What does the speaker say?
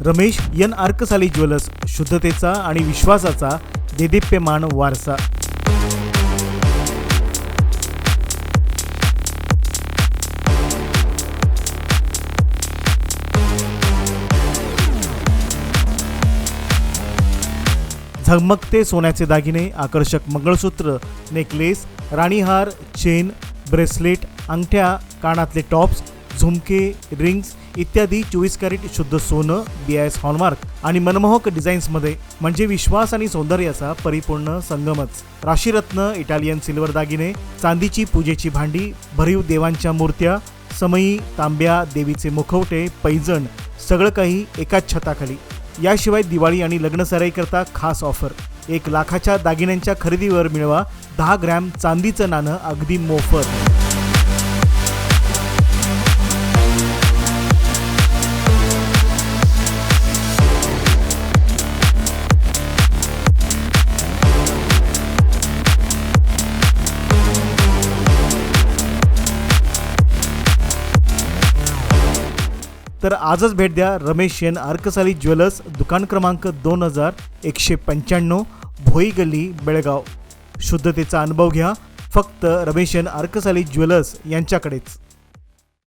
Ramesh N Arkasali jewellers शुद्धतेचा आणि विश्वासाचा देदीप्यमान वारसा. झगमगते सोन्याचे दागिने आकर्षक मंगळसूत्र नेकलेस राणीहार चेन ब्रेसलेट अंगठ्या कानातले टॉप्स झुमके रिंग्स इत्यादी चोवीस कॅरेट शुद्ध सोनं बी आय एस हॉलमार्क आणि मनमोहक डिझाईन्समध्ये म्हणजे विश्वास आणि सौंदर्याचा परिपूर्ण संगमच. राशीरत्न इटालियन सिल्वर दागिने चांदीची पूजेची भांडी भरीव देवांच्या मूर्त्या समयी तांब्या देवीचे मुखवटे पैजण सगळं काही एकाच छताखाली. याशिवाय दिवाळी आणि लग्नसराईकरता खास ऑफर. एक लाखाच्या दागिन्यांच्या खरेदीवर मिळवा दहा ग्रॅम चांदीचं नाणं अगदी मोफत. तर आजच भेट द्या रमेश येन अर्कसाली ज्वेलर्स दुकान क्रमांक दोन हजार एकशे पंच्याण्णव भोई गल्ली बेळगाव. शुद्धतेचा अनुभव घ्या. फक्त रमेश येन अर्कसाली ज्वेलर्स यांच्याकडेच.